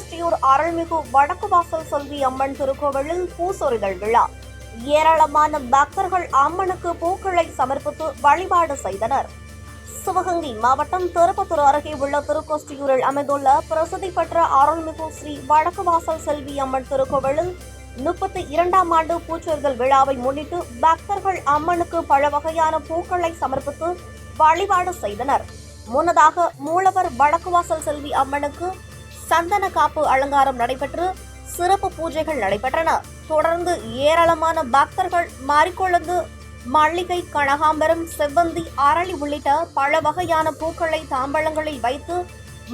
திருக்கோஷ்டியூர் அருள்மிகு வடக்கு வாசல் செல்வி அம்மன் திருக்கோவிலில் பூசொரிதல் விழா. ஏராளமான பக்தர்கள் அம்மனுக்கு பூக்களை சமர்ப்பித்து வழிபாடு செய்தனர். சிவகங்கை மாவட்டம் திருப்பத்தூர் அருகே உள்ள திருக்கோஷ்டியூரில் அமைந்துள்ள பிரசித்தி பெற்ற அருள்மிகு ஸ்ரீ வடக்கு வாசல் செல்வி அம்மன் திருக்கோவிலில் முப்பத்தி இரண்டாம் ஆண்டு பூச்சொரிதல் விழாவை முன்னிட்டு பக்தர்கள் அம்மனுக்கு பல வகையான பூக்களை சமர்ப்பித்து வழிபாடு செய்தனர். முன்னதாக மூலவர் வடக்கு வாசல் செல்வி அம்மனுக்கு சந்தன காப்பு அலங்காரம் நடைபெற்று சிறப்பு பூஜைகள் நடைபெற்றன. தொடர்ந்து ஏராளமான பக்தர்கள் மாறிக்கொழுந்து மல்லிகை கனகாம்பரம் செவ்வந்தி அரளி உள்ளிட்ட பல வகையான பூக்களை தாம்பழங்களில் வைத்து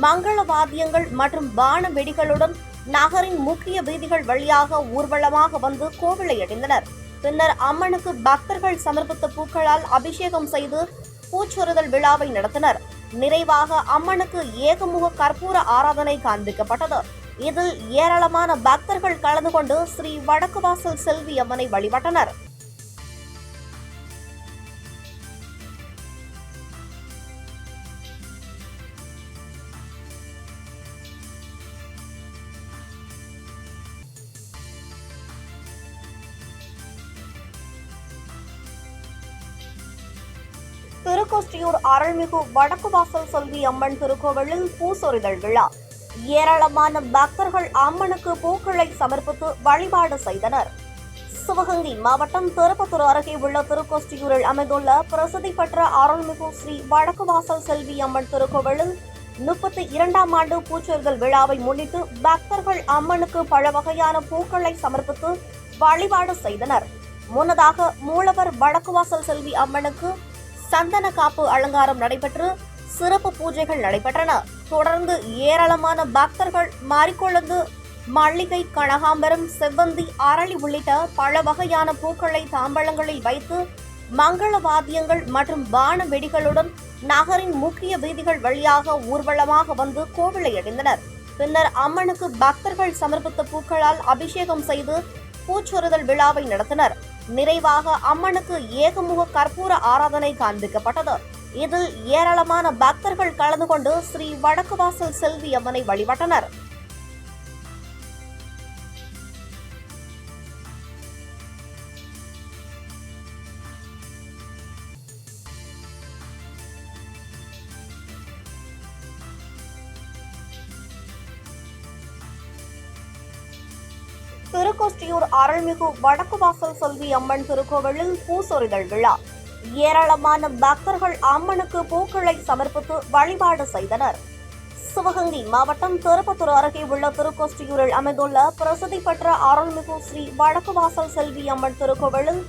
மங்கள வாத்தியங்கள் மற்றும் வான வெடிகளுடன் நகரின் முக்கிய வீதிகள் வழியாக ஊர்வலமாக வந்து கோவிலை அடைந்தனர். பின்னர் அம்மனுக்கு பக்தர்கள் சமர்ப்பித்த பூக்களால் அபிஷேகம் செய்து பூச்சொறுதல் விழாவை நடத்தினர். நிறைவாக அம்மனுக்கு ஏகமுக கற்பூர ஆராதனை காண்பிக்கப்பட்டது. இதில் ஏராளமான பக்தர்கள் கலந்து கொண்டு ஸ்ரீ வடக்கு வாசல் செல்வி அம்மனை வழிபட்டனர். திருக்கோஷ்டியூர் அருள்மிகு வடக்கு வாசல் செல்வி அம்மன் திருக்கோவிலில் பூசொரிதல் விழா. ஏராளமான பக்தர்கள் அம்மனுக்கு பூக்களை சமர்ப்பித்து வழிபாடு செய்தனர். சிவகங்கை மாவட்டம் திருப்பத்தூர் அருகே உள்ள திருக்கோஷ்டியூரில் அமைந்துள்ள பிரசித்தி பெற்ற அருள்மிகு ஸ்ரீ வடக்கு வாசல் செல்வி அம்மன் திருக்கோவிலில் முப்பத்தி இரண்டாம் ஆண்டு பூச்சொரிதல் விழாவை முன்னிட்டு பக்தர்கள் அம்மனுக்கு பல வகையான பூக்களை சமர்ப்பித்து வழிபாடு செய்தனர். முன்னதாக மூலவர் வடக்கு வாசல் செல்வி அம்மனுக்கு சந்தன காப்பு அலங்காரம் நடைபெற்று சிறப்பு பூஜைகள் நடைபெற்றன. தொடர்ந்து ஏராளமான பக்தர்கள் மாரிக்கொழுந்து மல்லிகை கனகாம்பரம் செவ்வந்தி அரளி உள்ளிட்ட பல வகையான பூக்களை தாம்பழங்களில் வைத்து மங்கள வாத்தியங்கள் மற்றும் வான வெடிகளுடன் நகரின் முக்கிய வீதிகள் வழியாக ஊர்வலமாக வந்து கோவிலை அடைந்தனர். பின்னர் அம்மனுக்கு பக்தர்கள் சமர்ப்பித்த பூக்களால் அபிஷேகம் செய்து பூச்சொறுதல் விழாவை நடத்தினர். நிறைவாக அம்மனுக்கு ஏகமுக கற்பூர ஆராதனை காண்பிக்கப்பட்டது. இதில் ஏராளமான பக்தர்கள் கலந்து கொண்டு ஸ்ரீ வடக்குவாசல் செல்வி அம்மனை வழிபட்டனர். திருக்கோஷ்டியூர் அருள்மிகு வடக்கு வாசல் செல்வி அம்மன் திருக்கோவிலில் பூசொரிதல் விழா. ஏராளமான பக்தர்கள் அம்மனுக்கு பூக்களை சமர்ப்பித்து வழிபாடு செய்தனர். சிவகங்கை மாவட்டம் திருப்பத்தூர் அருகே உள்ள திருக்கோஷ்டியூரில் அமைந்துள்ள பிரசித்தி பெற்ற அருள்மிகு ஸ்ரீ வடக்கு வாசல் செல்வி அம்மன் திருக்கோவிலில்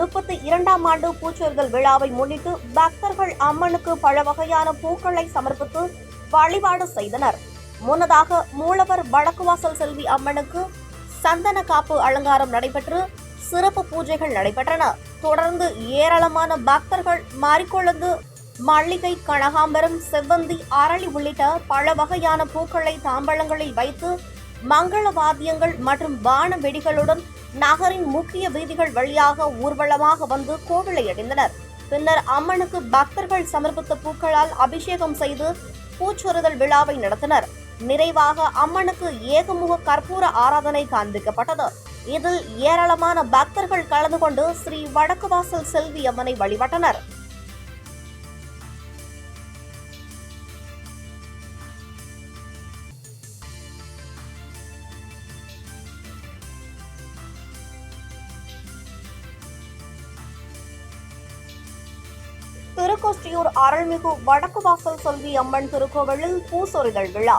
முப்பத்தி இரண்டாம் ஆண்டு பூச்சொரிதல் விழாவை முன்னிட்டு பக்தர்கள் அம்மனுக்கு பல வகையான பூக்களை சமர்ப்பித்து வழிபாடு செய்தனர். முன்னதாக மூலவர் வடக்கு வாசல் செல்வி அம்மனுக்கு சந்தன காப்பு அலங்காரம் நடைபெற்று சிறப்பு பூஜைகள் நடைபெற்றன. தொடர்ந்து ஏராளமான பக்தர்கள் மாரிக்கொழுந்து மல்லிகை கனகாம்பரம் செவ்வந்தி அரளி உள்ளிட்ட பல வகையான பூக்களை தாம்பழங்களில் வைத்து மங்கள வாத்தியங்கள் மற்றும் வான வெடிகளுடன் நகரின் முக்கிய வீதிகள் வழியாக ஊர்வலமாக வந்து கோவிலை அடைந்தனர். பின்னர் அம்மனுக்கு பக்தர்கள் சமர்ப்பித்த பூக்களால் அபிஷேகம் செய்து பூச்சுறுதல் விழாவை நடத்தினர். நிறைவாக அம்மனுக்கு ஏகமுக கற்பூர ஆராதனை காண்பிக்கப்பட்டது. இதில் ஏராளமான பக்தர்கள் கலந்து கொண்டு ஸ்ரீ வடக்கு வாசல் செல்வி அம்மனை வழிபட்டனர். திருக்கோஷ்டியூர் அருள்மிகு வடக்கு வாசல் செல்வி அம்மன் திருக்கோவிலில் பூசொரிதல் விழா.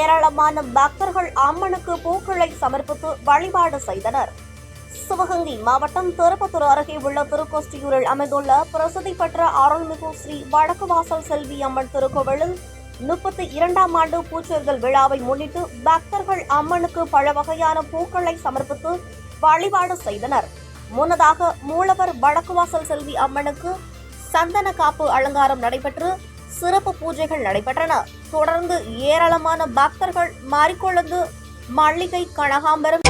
ஏராளமான பக்தர்கள் அம்மனுக்கு பூக்களை சமர்ப்பித்து வழிபாடு செய்தனர். சிவகங்கை மாவட்டம் திருப்பத்தூர் அருகே உள்ள திருக்கோஷ்டியூரில் அமைந்துள்ள பிரசித்தி பெற்ற அருள்மிகு ஸ்ரீ வடக்கு வாசல் செல்வி அம்மன் திருக்கோவிலில் முப்பத்தி இரண்டாம் ஆண்டு பூச்சொரிதல் விழாவை முன்னிட்டு பக்தர்கள் அம்மனுக்கு பல வகையான பூக்களை சமர்ப்பித்து வழிபாடு செய்தனர். முன்னதாக மூலவர் வடக்கு வாசல் செல்வி அம்மனுக்கு சந்தன காப்பு அலங்காரம் நடைபெற்று சிறப்பு பூஜைகள் நடைபெற்றன. தொடர்ந்து ஏராளமான பக்தர்கள் மாறிக்கொழுந்து மல்லிகை கனகாம்பரம்